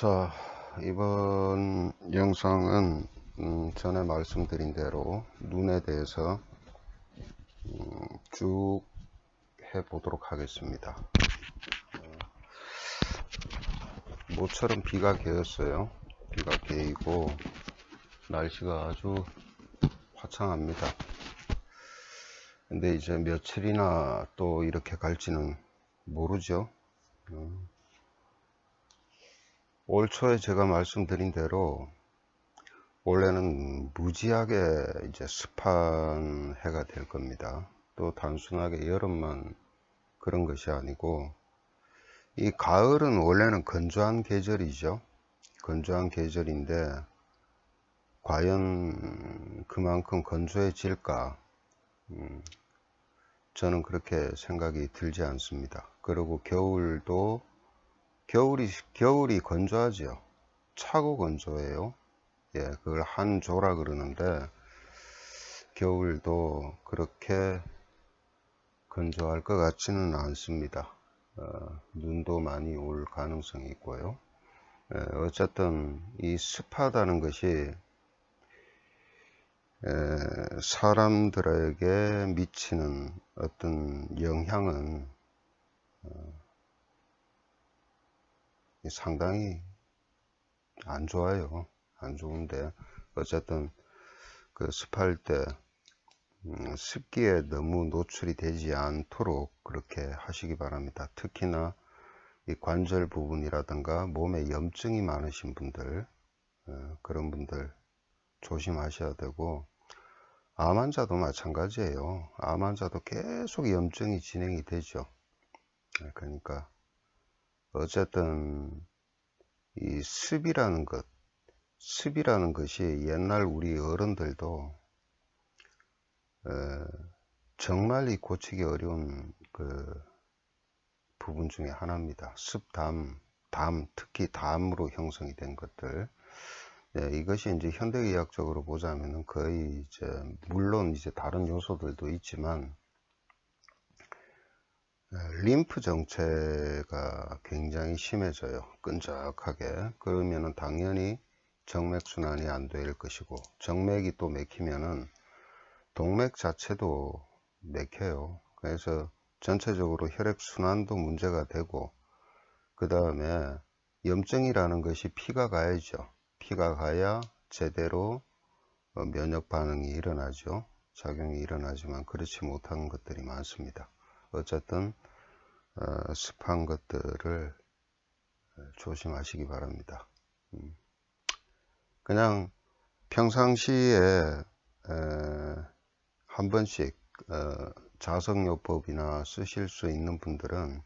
자 이번 영상은 음, 전에 말씀드린 대로 눈에 대해서 음, 쭉 해보도록 하겠습니다. 어, 모처럼 비가 개었어요. 비가 개이고 날씨가 아주 화창합니다. 근데 이제 며칠이나 또 이렇게 갈지는 모르죠. 음. 올 초에 제가 말씀드린 대로 원래는 무지하게 이제 습한 해가 될 겁니다. 또 단순하게 여름만 그런 것이 아니고 이 가을은 원래는 건조한 계절이죠. 건조한 계절인데 과연 그만큼 건조해질까? 음, 저는 그렇게 생각이 들지 않습니다. 그리고 겨울도 겨울이 겨울이 건조하죠. 차고 건조해요. 예, 그걸 한조라 그러는데 겨울도 그렇게 건조할 것 같지는 않습니다. 어, 눈도 많이 올 가능성이 있고요. 예, 어쨌든 이 습하다는 것이 에, 사람들에게 미치는 어떤 영향은 어, 상당히 안 좋아요. 안 좋은데 어쨌든 그 습할 때 음, 습기에 너무 노출이 되지 않도록 그렇게 하시기 바랍니다. 특히나 이 관절 부분이라든가 몸에 염증이 많으신 분들 어, 그런 분들 조심하셔야 되고 암 환자도 마찬가지예요. 암 환자도 계속 염증이 진행이 되죠. 네, 그러니까 어쨌든 이 습이라는 것, 습이라는 것이 옛날 우리 어른들도 어, 정말 이 고치기 어려운 그 부분 중에 하나입니다. 습담, 담, 특히 담으로 형성이 된 것들. 네, 이것이 이제 현대의학적으로 보자면은 거의 이제 물론 이제 다른 요소들도 있지만 네, 림프 정체가 굉장히 심해져요. 끈적하게. 그러면은 당연히 정맥 순환이 안 될 것이고, 정맥이 또 맥히면은 동맥 자체도 맥혀요. 그래서 전체적으로 혈액 순환도 문제가 되고, 그 다음에 염증이라는 것이 피가 가야죠. 피가 가야 제대로 어, 면역 반응이 일어나죠. 작용이 일어나지만 그렇지 못한 것들이 많습니다. 어쨌든 어, 습한 것들을 조심하시기 바랍니다. 음. 그냥 평상시에 에, 한 번씩 어, 자석요법이나 쓰실 수 있는 분들은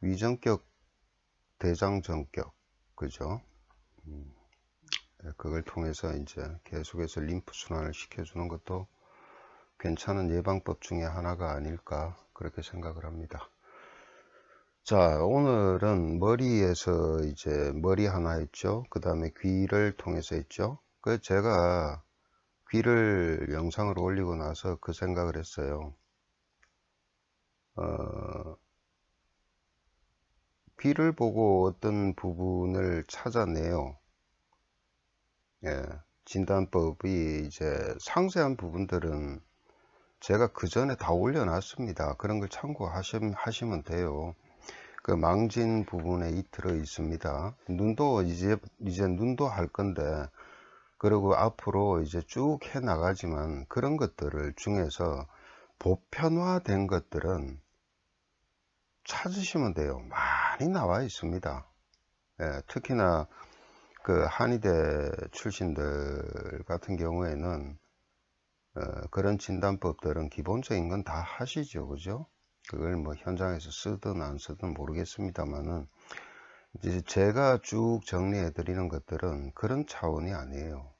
위전격 대장전격 그죠 음, 그걸 통해서 이제 계속해서 림프 순환을 시켜주는 것도 괜찮은 예방법 중에 하나가 아닐까 그렇게 생각을 합니다. 자, 오늘은 머리에서 이제 머리 하나 했죠. 그 다음에 귀를 통해서 했죠. 그 제가 귀를 영상을 올리고 나서 그 생각을 했어요. 어, 귀를 보고 어떤 부분을 찾아내요. 예, 진단법이 이제 상세한 부분들은 제가 그 전에 다 올려놨습니다. 그런 걸 참고하시면 돼요. 그 망진 부분에 이 들어 있습니다. 눈도 이제 이제 눈도 할 건데 그리고 앞으로 이제 쭉 해 나가지만 그런 것들을 중에서 보편화된 것들은 찾으시면 돼요. 많이 나와 있습니다. 예, 특히나 그 한의대 출신들 같은 경우에는 어, 그런 진단법들은 기본적인 건 다 하시죠. 그죠? 그걸 뭐 현장에서 쓰든 안 쓰든 모르겠습니다만은 이제 제가 쭉 정리해 드리는 것들은 그런 차원이 아니에요.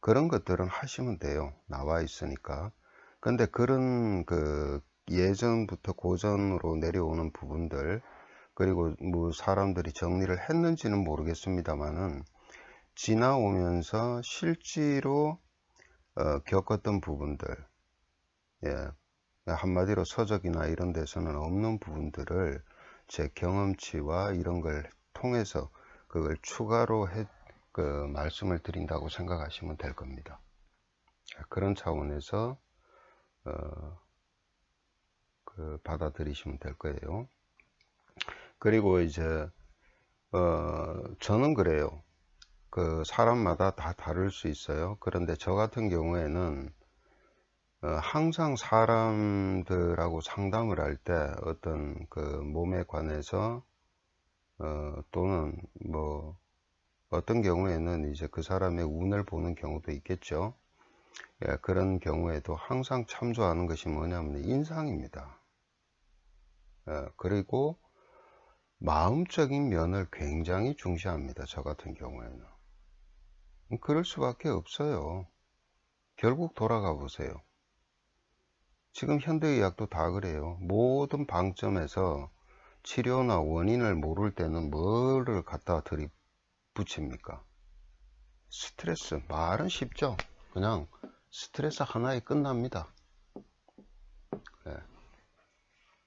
그런 것들은 하시면 돼요. 나와 있으니까. 근데 그런 그 예전부터 고전으로 내려오는 부분들 그리고 뭐 사람들이 정리를 했는지는 모르겠습니다만은 지나오면서 실제로 어, 겪었던 부분들, 예, 한마디로 서적이나 이런 데서는 없는 부분들을 제 경험치와 이런 걸 통해서 그걸 추가로 해, 그 말씀을 드린다고 생각하시면 될 겁니다. 그런 차원에서 어, 그 받아들이시면 될 거예요. 그리고 이제 어, 저는 그래요. 그 사람마다 다 다를 수 있어요. 그런데 저 같은 경우에는 어, 항상 사람들하고 상담을 할 때 어떤 그 몸에 관해서 어, 또는 뭐 어떤 경우에는 이제 그 사람의 운을 보는 경우도 있겠죠. 예, 그런 경우에도 항상 참조하는 것이 뭐냐면 인상입니다. 예, 그리고 마음적인 면을 굉장히 중시합니다. 저 같은 경우에는. 그럴 수밖에 없어요. 결국 돌아가 보세요. 지금 현대의학도 다 그래요. 모든 방점에서 치료나 원인을 모를 때는 뭐를 갖다 들이붙입니까? 스트레스. 말은 쉽죠. 그냥 스트레스 하나에 끝납니다.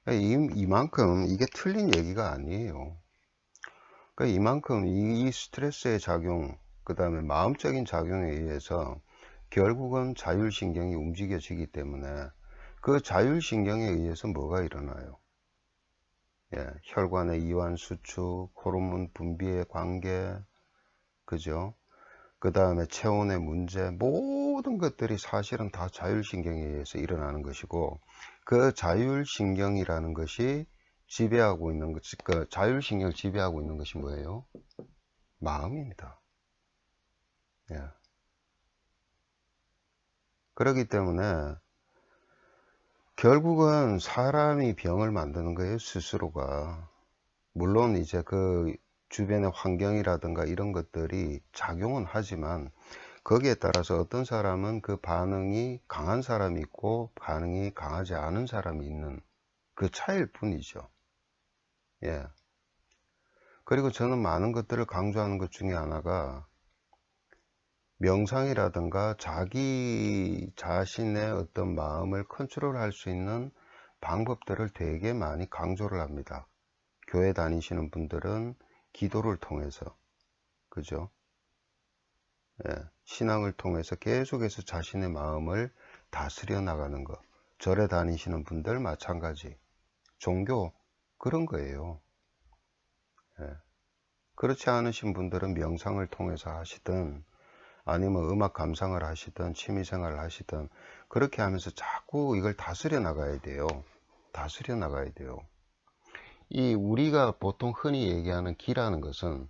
네. 이, 이만큼 이게 틀린 얘기가 아니에요. 그러니까 이만큼 이, 이 스트레스의 작용, 그 다음에 마음적인 작용에 의해서 결국은 자율신경이 움직여지기 때문에 그 자율신경에 의해서 뭐가 일어나요? 예, 혈관의 이완 수축, 호르몬 분비의 관계, 그죠? 그 다음에 체온의 문제, 모든 것들이 사실은 다 자율신경에 의해서 일어나는 것이고, 그 자율신경이라는 것이 지배하고 있는 것, 그 자율신경을 지배하고 있는 것이 뭐예요? 마음입니다. 예. 그렇기 때문에 결국은 사람이 병을 만드는 거예요, 스스로가. 물론 이제 그 주변의 환경이라든가 이런 것들이 작용은 하지만 거기에 따라서 어떤 사람은 그 반응이 강한 사람이 있고 반응이 강하지 않은 사람이 있는 그 차이일 뿐이죠. 예. 그리고 저는 많은 것들을 강조하는 것 중에 하나가 명상이라든가 자기 자신의 어떤 마음을 컨트롤 할 수 있는 방법들을 되게 많이 강조를 합니다. 교회 다니시는 분들은 기도를 통해서, 그죠? 예, 신앙을 통해서 계속해서 자신의 마음을 다스려 나가는 것. 절에 다니시는 분들 마찬가지. 종교, 그런 거예요. 예. 그렇지 않으신 분들은 명상을 통해서 하시든, 아니면 음악 감상을 하시든 취미생활을 하시든 그렇게 하면서 자꾸 이걸 다스려 나가야 돼요. 다스려 나가야 돼요. 이 우리가 보통 흔히 얘기하는 기라는 것은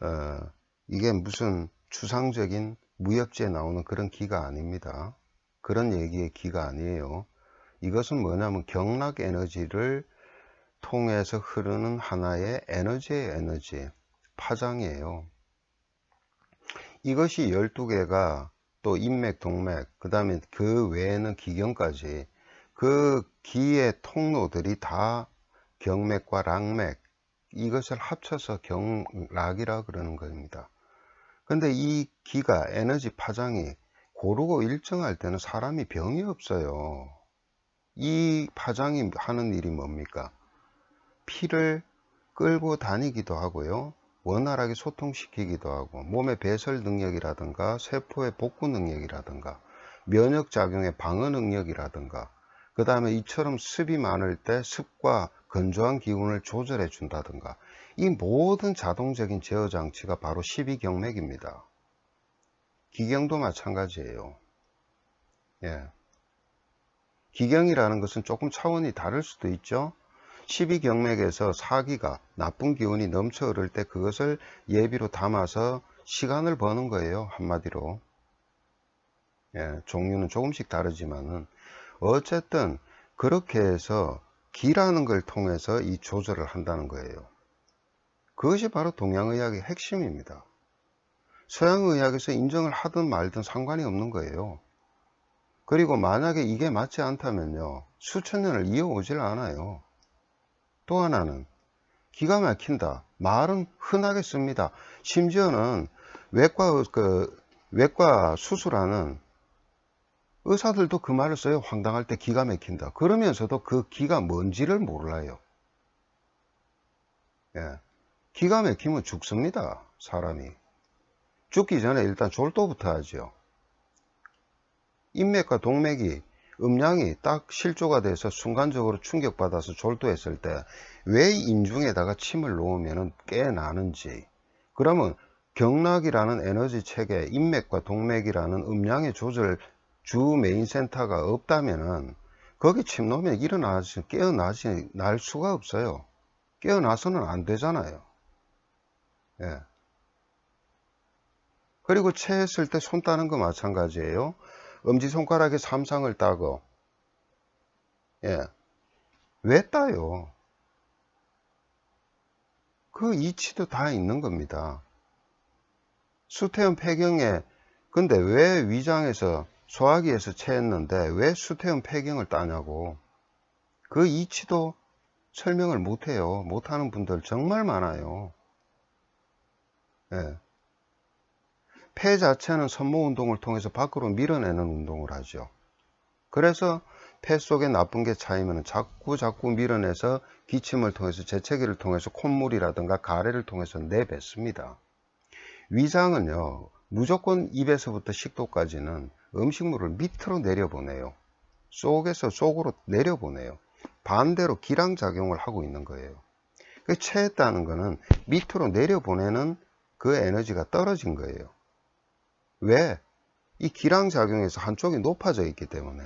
어, 이게 무슨 추상적인 무협지에 나오는 그런 기가 아닙니다. 그런 얘기의 기가 아니에요. 이것은 뭐냐면 경락 에너지를 통해서 흐르는 하나의 에너지의 에너지 파장이에요 이것이 12개가 또 인맥, 동맥, 그 다음에 그 외에는 기경까지 그 기의 통로들이 다 경맥과 락맥 이것을 합쳐서 경락이라 그러는 겁니다. 근데 이 기가 에너지 파장이 고르고 일정할 때는 사람이 병이 없어요. 이 파장이 하는 일이 뭡니까? 피를 끌고 다니기도 하고요. 원활하게 소통시키기도 하고 몸의 배설 능력이라든가 세포의 복구 능력이라든가 면역작용의 방어 능력이라든가 그 다음에 이처럼 습이 많을 때 습과 건조한 기운을 조절해 준다든가 이 모든 자동적인 제어 장치가 바로 12경맥입니다. 기경도 마찬가지예요. 예. 기경이라는 것은 조금 차원이 다를 수도 있죠. 12경맥에서 사기가 나쁜 기운이 넘쳐 흐를 때 그것을 예비로 담아서 시간을 버는 거예요. 한마디로. 예, 종류는 조금씩 다르지만은 어쨌든 그렇게 해서 기라는 걸 통해서 이 조절을 한다는 거예요. 그것이 바로 동양의학의 핵심입니다. 서양의학에서 인정을 하든 말든 상관이 없는 거예요. 그리고 만약에 이게 맞지 않다면요. 수천 년을 이어오질 않아요. 또 하나는 기가 막힌다. 말은 흔하게 씁니다. 심지어는 외과, 그, 외과 수술하는 의사들도 그 말을 써요. 황당할 때 기가 막힌다. 그러면서도 그 기가 뭔지를 몰라요. 예. 기가 막히면 죽습니다. 사람이. 죽기 전에 일단 졸도부터 하죠. 인맥과 동맥이 음량이 딱 실조가 돼서 순간적으로 충격받아서 졸도했을 때 왜 인중에다가 침을 놓으면 깨나는지. 그러면 경락이라는 에너지 체계 인맥과 동맥이라는 음량의 조절 주 메인 센터가 없다면은 거기 침 놓으면 일어나지 깨어나지 날 수가 없어요. 깨어나서는 안 되잖아요. 예. 그리고 체했을 때 손 따는 거 마찬가지예요 엄지손가락에 삼상을 따고 예. 왜 따요? 그 이치도 다 있는 겁니다. 수태원 폐경에 근데 왜 위장에서 소화기에서 체했는데 왜 수태원 폐경을 따냐고 그 이치도 설명을 못해요. 못하는 분들 정말 많아요. 예. 폐 자체는 선모 운동을 통해서 밖으로 밀어내는 운동을 하죠. 그래서 폐 속에 나쁜 게 차이면 자꾸 자꾸 밀어내서 기침을 통해서 재채기를 통해서 콧물이라든가 가래를 통해서 내뱉습니다. 위장은요 무조건 입에서부터 식도까지는 음식물을 밑으로 내려보내요. 속에서 속으로 내려보내요. 반대로 기량작용을 하고 있는 거예요. 그 체했다는 거는 밑으로 내려보내는 그 에너지가 떨어진 거예요. 왜? 이 기량작용에서 한쪽이 높아져 있기 때문에.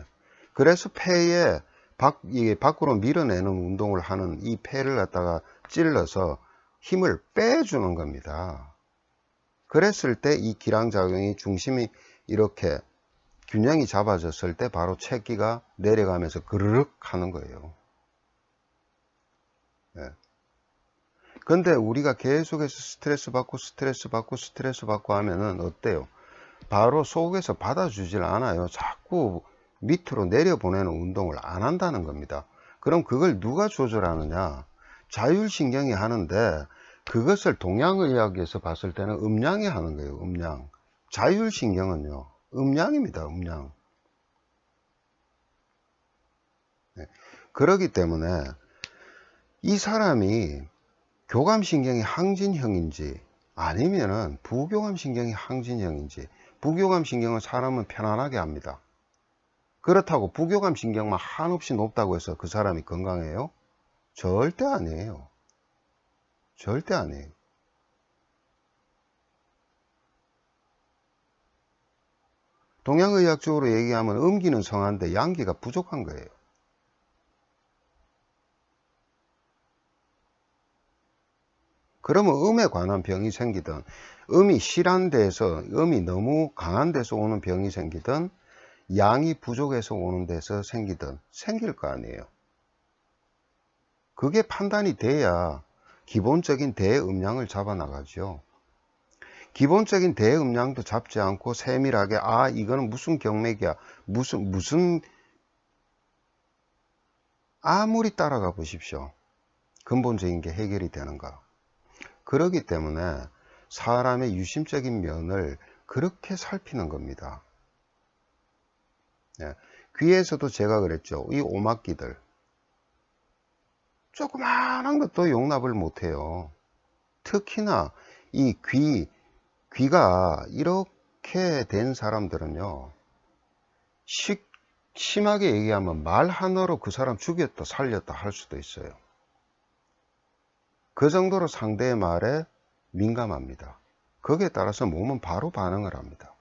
그래서 폐에 밖, 이게 밖으로 밀어내는 운동을 하는 이 폐를 갖다가 찔러서 힘을 빼주는 겁니다. 그랬을 때 이 기량작용이 중심이 이렇게 균형이 잡아졌을 때 바로 체기가 내려가면서 그르륵 하는 거예요. 예. 근데 우리가 계속해서 스트레스 받고 스트레스 받고 스트레스 받고 하면은 어때요? 바로 속에서 받아주질 않아요. 자꾸 밑으로 내려보내는 운동을 안 한다는 겁니다. 그럼 그걸 누가 조절하느냐? 자율신경이 하는데 그것을 동양의학에서 봤을 때는 음량이 하는 거예요. 음량. 자율신경은요. 음량입니다. 음량. 네. 그러기 때문에 이 사람이 교감신경이 항진형인지 아니면은 부교감 신경이 항진형인지 부교감 신경은 사람은 편안하게 합니다. 그렇다고 부교감 신경만 한없이 높다고 해서 그 사람이 건강해요? 절대 아니에요. 절대 아니에요. 동양의학적으로 얘기하면 음기는 성한데 양기가 부족한 거예요. 그러면 음에 관한 병이 생기든 음이 실한 데서 음이 너무 강한 데서 오는 병이 생기든 양이 부족해서 오는 데서 생기든 생길 거 아니에요. 그게 판단이 돼야 기본적인 대음량을 잡아 나가죠. 기본적인 대음량도 잡지 않고 세밀하게 아 이거는 무슨 경맥이야 무슨 무슨 아무리 따라가 보십시오. 근본적인 게 해결이 되는가. 그러기 때문에 사람의 유심적인 면을 그렇게 살피는 겁니다. 예, 귀에서도 제가 그랬죠. 이 오막기들. 조그마한 것도 용납을 못해요. 특히나 이 귀, 귀가 이렇게 된 사람들은요. 시, 심하게 얘기하면 말 하나로 그 사람 죽였다 살렸다 할 수도 있어요. 그 정도로 상대의 말에 민감합니다. 거기에 따라서 몸은 바로 반응을 합니다.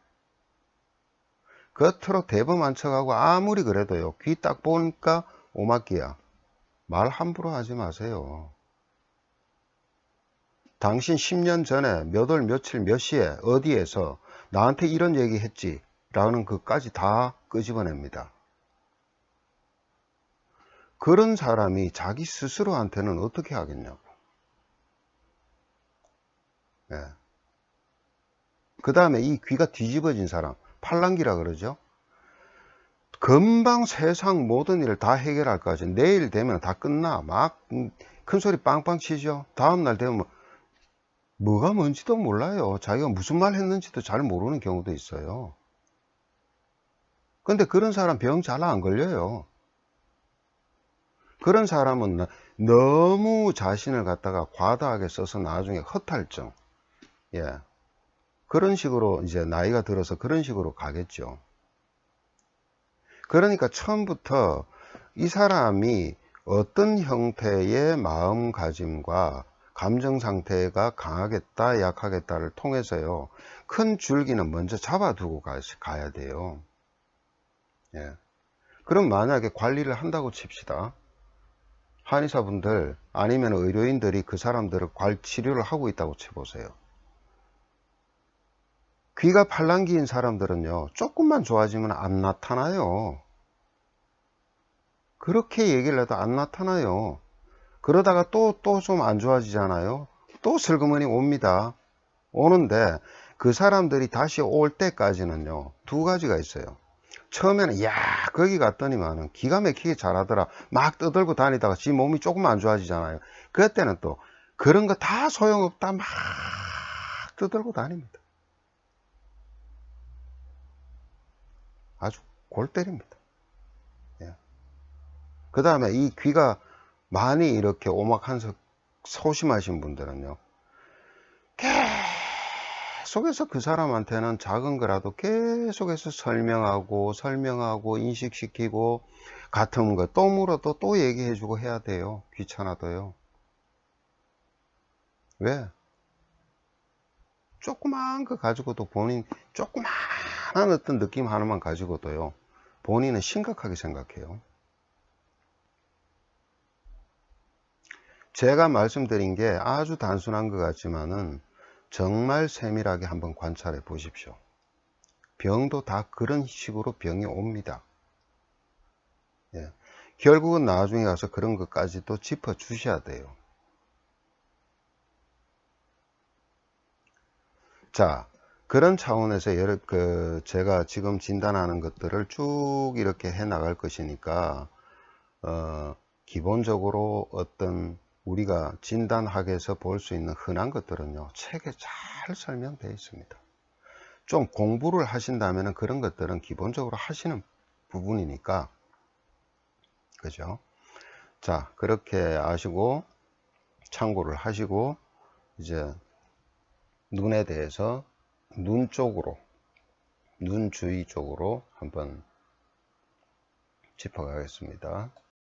겉으로 대범한 척하고 아무리 그래도요 귀 딱 보니까 오막기야 말 함부로 하지 마세요 당신 10년 전에 몇 월 며칠 몇 시에 어디에서 나한테 이런 얘기 했지 라는 것까지 다 끄집어냅니다 그런 사람이 자기 스스로한테는 어떻게 하겠냐고 네. 그 다음에 이 귀가 뒤집어진 사람 팔랑기라 그러죠. 금방 세상 모든 일을 다 해결할 거지. 내일 되면 다 끝나. 막 큰 소리 빵빵 치죠. 다음날 되면 뭐가 뭔지도 몰라요. 자기가 무슨 말 했는지도 잘 모르는 경우도 있어요. 근데 그런 사람 병 잘 안 걸려요. 그런 사람은 너무 자신을 갖다가 과다하게 써서 나중에 허탈증, 예. 그런 식으로 이제 나이가 들어서 그런 식으로 가겠죠. 그러니까 처음부터 이 사람이 어떤 형태의 마음가짐과 감정 상태가 강하겠다, 약하겠다를 통해서요, 큰 줄기는 먼저 잡아두고 가, 가야 돼요. 예. 그럼 만약에 관리를 한다고 칩시다. 한의사분들 아니면 의료인들이 그 사람들을 관 치료를 하고 있다고 쳐보세요. 귀가 팔랑귀인 사람들은요, 조금만 좋아지면 안 나타나요. 그렇게 얘기를 해도 안 나타나요. 그러다가 또, 또 좀 안 좋아지잖아요. 또 슬그머니 옵니다. 오는데 그 사람들이 다시 올 때까지는요, 두 가지가 있어요. 처음에는, 야, 거기 갔더니만은 기가 막히게 잘하더라. 막 떠들고 다니다가 지 몸이 조금 안 좋아지잖아요. 그때는 또 그런 거 다 소용없다. 막 떠들고 다닙니다. 아주 골 때립니다. 예. 그 다음에 이 귀가 많이 이렇게 오막한석 소심하신 분들은요. 계속해서 그 사람한테는 작은 거라도 계속해서 설명하고 설명하고 인식시키고 같은 거 또 물어도 또 얘기해주고 해야 돼요. 귀찮아도요. 왜? 조그만 거 가지고도 본인 조그만 한 어떤 느낌 하나만 가지고도요. 본인은 심각하게 생각해요. 제가 말씀드린 게 아주 단순한 것 같지만은 정말 세밀하게 한번 관찰해 보십시오. 병도 다 그런 식으로 병이 옵니다. 예. 결국은 나중에 가서 그런 것까지도 짚어 주셔야 돼요. 자, 그런 차원에서 여러, 그, 제가 지금 진단하는 것들을 쭉 이렇게 해 나갈 것이니까, 어, 기본적으로 어떤 우리가 진단학에서 볼 수 있는 흔한 것들은요, 책에 잘 설명되어 있습니다. 좀 공부를 하신다면 그런 것들은 기본적으로 하시는 부분이니까, 그죠? 자, 그렇게 아시고, 참고를 하시고, 이제, 눈에 대해서 눈 쪽으로, 눈 주위 쪽으로 한번 짚어가겠습니다.